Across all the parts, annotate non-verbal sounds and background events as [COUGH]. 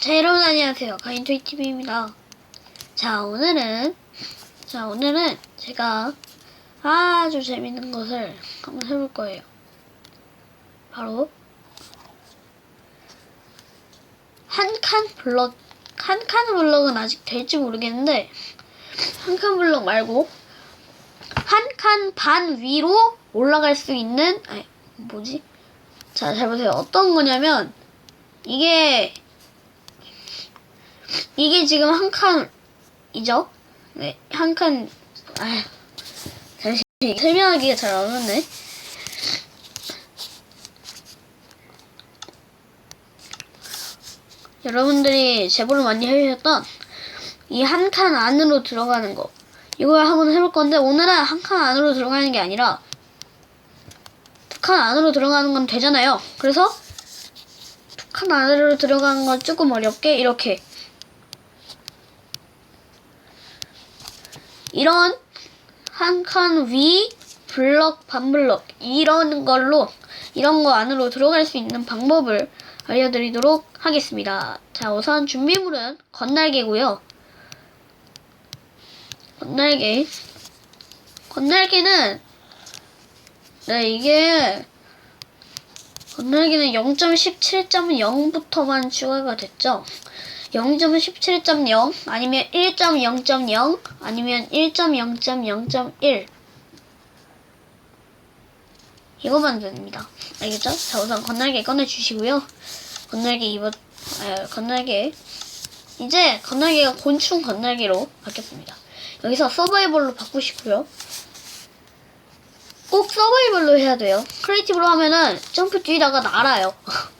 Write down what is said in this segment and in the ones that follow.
자, 여러분 안녕하세요. 가인조이 TV입니다. 자, 오늘은 자, 오늘은 제가 아주 재밌는 것을 한번 해볼 거예요. 바로 한 칸 블럭 한 칸 블럭은 아직 될지 모르겠는데 한 칸 블럭 말고 한 칸 반 위로 올라갈 수 있는 아니, 뭐지? 자, 잘 보세요. 어떤 거냐면 이게 이게 지금 한 칸이죠? 네, 한 칸. 아, 잠시 설명하기가 잘 안 왔네. 여러분들이 제보를 많이 해주셨던 이 한 칸 안으로 들어가는 거 이걸 한번 해볼 건데 오늘은 한 칸 안으로 들어가는 게 아니라 두 칸 안으로 들어가는 건 되잖아요 그래서 두 칸 안으로 들어가는 건 조금 어렵게 이렇게 이런 한 칸 위 블럭 반블럭 이런 걸로 이런 거 안으로 들어갈 수 있는 방법을 알려드리도록 하겠습니다. 자 우선 준비물은 건날개고요. 건날개 건날개는 네 이게 건날개는 0.17.0부터만 추가가 됐죠. 0.17.0 아니면 1.0.0 아니면 1.0.0.1 이거만 됩니다. 알겠죠? 자 우선 건날개 꺼내주시고요. 건날개 입어 아, 건날개 이제 건날개가 곤충 건날개로 바뀌었습니다. 여기서 서바이벌로 바꾸시고요. 꼭 서바이벌로 해야 돼요. 크리에이티브로 하면은 점프 뛰다가 날아요. [LAUGHS]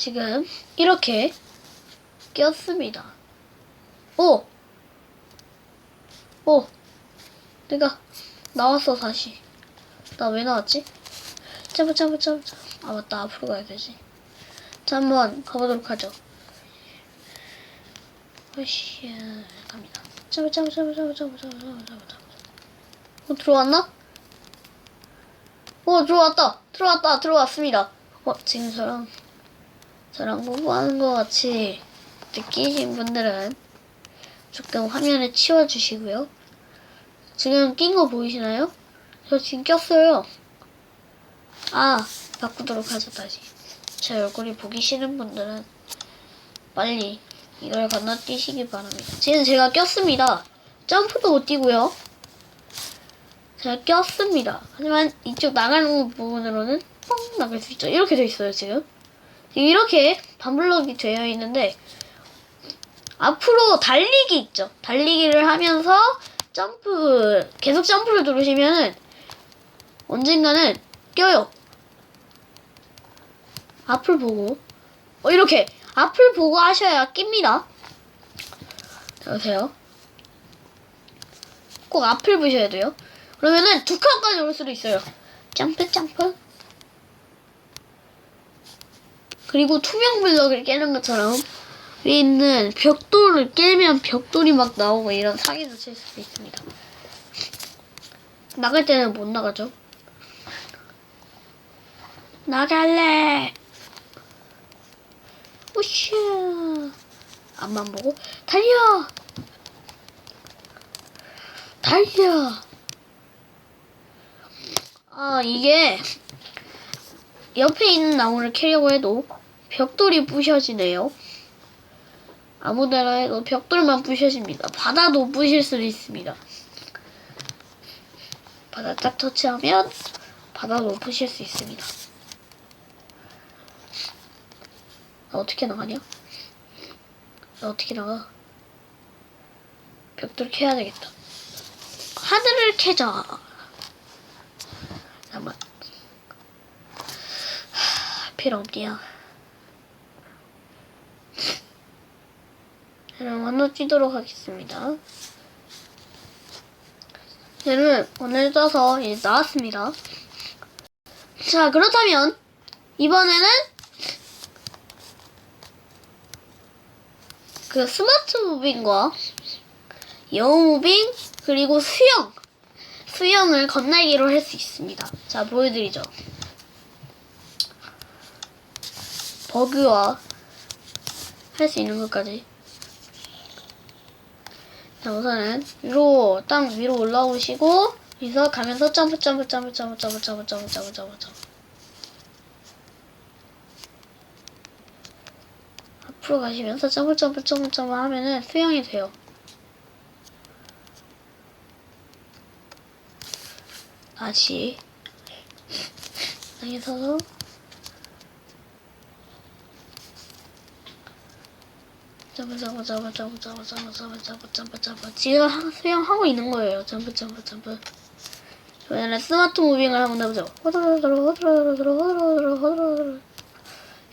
지금 이렇게 꼈습니다. 오! 오! 내가 나왔어 다시. 나 왜 나왔지? 점프 점프 점프. 아 맞다 앞으로 가야 되지. 자 한번 가보도록 하죠. 으쌰 갑니다. 점프 점프 점프 점프 점프 점프 점프 점프. 어 들어왔나? 어 들어왔다 들어왔다 들어왔습니다. 어 지금 저랑 저랑 공부하는 것 같이 느끼신 분들은 조금 화면을 치워주시고요. 지금 낀 거 보이시나요? 저 지금 꼈어요. 아, 바꾸도록 하죠, 다시. 제 얼굴이 보기 싫은 분들은 빨리 이걸 건너뛰시기 바랍니다. 지금 제가 꼈습니다. 점프도 못 뛰고요. 제가 꼈습니다. 하지만 이쪽 나가는 부분으로는 뻥 나갈 수 있죠. 이렇게 돼 있어요, 지금. 이렇게 반블럭이 되어 있는데 앞으로 달리기 있죠. 달리기를 하면서 점프 계속 점프를 누르시면은 언젠가는 껴요. 앞을 보고 어 이렇게 앞을 보고 하셔야 낍니다. 자, 보세요. 꼭 앞을 보셔야 돼요. 그러면은 두 칸까지 올 수도 있어요. 점프 점프. 그리고 투명 블럭을 깨는 것처럼 위에 있는 벽돌을 깨면 벽돌이 막 나오고 이런 사기도 칠 수도 있습니다. 나갈 때는 못 나가죠. 나갈래. 우슈. 앞만 보고 달려. 달려. 아 이게 옆에 있는 나무를 캐려고 해도 벽돌이 부셔지네요. 아무 데나 해도 벽돌만 부셔집니다. 바다도 부실 수도 있습니다. 바다 딱 터치하면 바다도 부실 수 있습니다. 나 어떻게 나가냐? 나 어떻게 나가? 벽돌 캐야 되겠다. 하늘을 캐자. 잠깐만. 하, 필요 없디야. 그럼 건너뛰도록 하겠습니다. 얘는 오늘 떠서 이제 나왔습니다. 자, 그렇다면 이번에는 그 스마트 무빙과 영어 무빙 그리고 수영 수영을 건날개로 할 수 있습니다. 자, 보여드리죠. 버그와 할 수 있는 것까지. 자, 우선은 위로 땅 위로 올라오시고 여기서 가면서 점프 점프 점프 점프 점프 점프 점프 점프 점프 점프 앞으로 가시면서 점프 점프 점프 점프 하면은 수영이 돼요. 다시 땅에 서서 점프 점프 점프 점프 점프 점프 점프 점프 점프 점프 지금 하- 수영하고 있는 거예요. 점프 점프 점프 저희는 스마트 무빙을 한번 해보죠. 호드로드로 호드로드로 호드로드로 호드로드로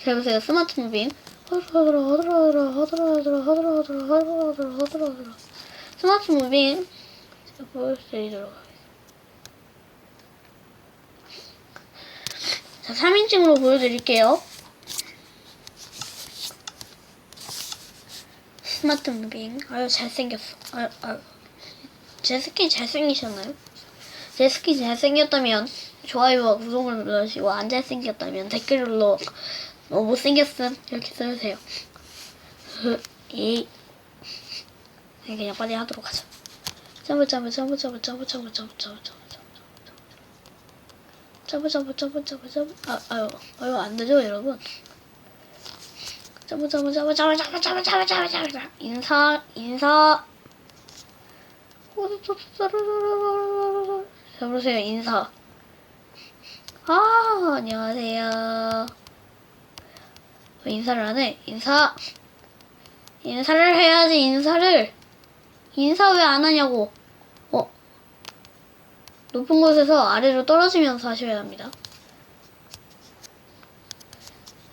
잘 보세요. 스마트 무빙 호드로드로 호드로드로 호드로드로 호드로드로 호드로드로 호드로드로 스마트 무빙 보여드리도록 하겠습니다. 자, 3인칭으로 보여드릴게요. 스마트 무빙. 아유, 잘생겼어. 아유, 아유. 제 스킨 잘생기셨나요? 제 스킨 잘생겼다면 좋아요와 구독을 눌러주시고 안 잘생겼다면 댓글로 너 못생겼음 이렇게 써주세요. 이 그냥 빨리 하도록 하자. 점프 점프 점프 점프 점프 점프 점프 점프 점프 점프 점프 점프 점프 점프 아 아유 아유 안 되죠 여러분. 점프 점프 점프 점프 점프 점프 점프 점프 점프 인사 인사 잡으세요 인사 아 안녕하세요 왜 인사를 안 해? 인사 인사를 해야지 인사를 인사 왜 안 하냐고 어 높은 곳에서 아래로 떨어지면서 하셔야 합니다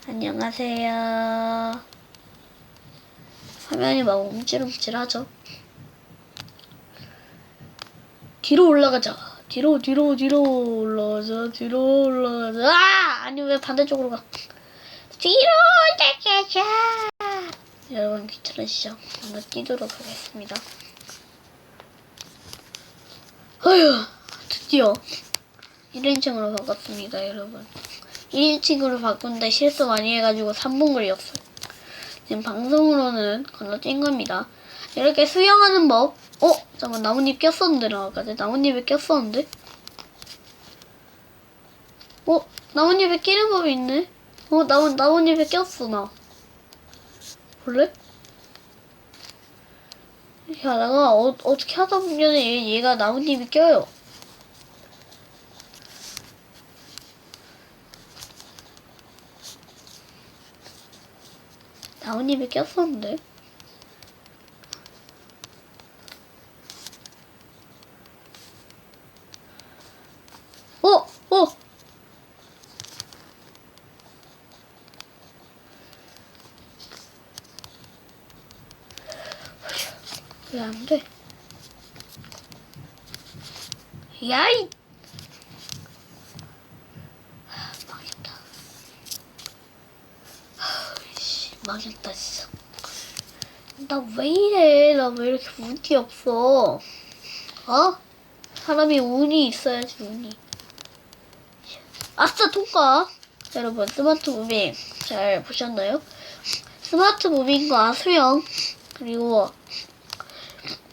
안녕하세요 화면이 막 움찔움찔하죠 뒤로 올라가자. 뒤로 뒤로 뒤로 올라가자. 뒤로 올라가자. 아! 아니 왜 반대쪽으로 가? 뒤로 올라가자. 여러분 귀찮으시죠? 한번 뛰도록 하겠습니다. 어휴 드디어 1인칭으로 바꿨습니다 여러분 1인칭으로 바꾼데 실수 많이 해가지고 3분 걸렸어요 지금 방송으로는 건너뛴 겁니다 이렇게 수영하는 법 어? 잠깐 나뭇잎 꼈었는데 나 아까 나뭇잎에 꼈었는데? 어? 나뭇잎에 끼는 법이 있네? 어? 나무, 나뭇잎에 꼈어 나 볼래? 이렇게 하다가 어, 어떻게 하다 보면 얘, 얘가 나뭇잎이 껴요 나뭇잎에 꼈었는데? 어! 어! 왜 안 돼? 야이! 하, 망했다. 하, 씨, 망했다, 진짜. 나 왜 이래? 나 왜 이렇게 운이 없어? 어? 사람이 운이 있어야지, 운이. 아싸 통과! 여러분 스마트 무빙 잘 보셨나요? 스마트 무빙과 수영 그리고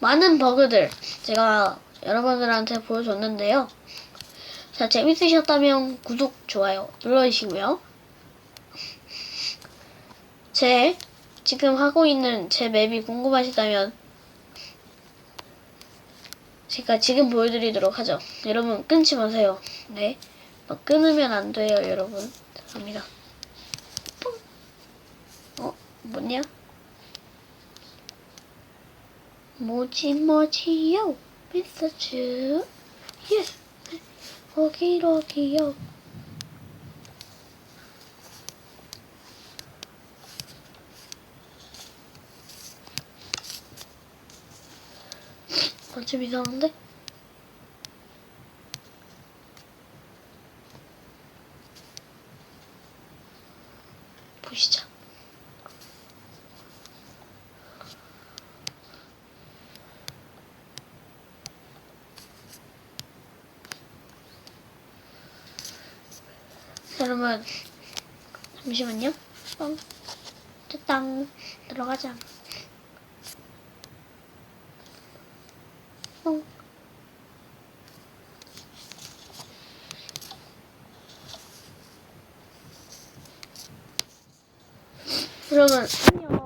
많은 버그들 제가 여러분들한테 보여줬는데요. 자 재밌으셨다면 구독, 좋아요 눌러주시고요. 제 지금 하고 있는 제 맵이 궁금하시다면 제가 지금 보여드리도록 하죠. 여러분 끊지 마세요. 네. 어, 끊으면 안 돼요, 여러분. 뿡. 어, 뭐냐? 뭐지, 뭐지요? 미스츠. 예. 거기로기요. 아, 좀 이상한데? 보시죠. 여러분, 잠시만요. 어, 됐다. 들어가자. 어. 여러분, 안녕.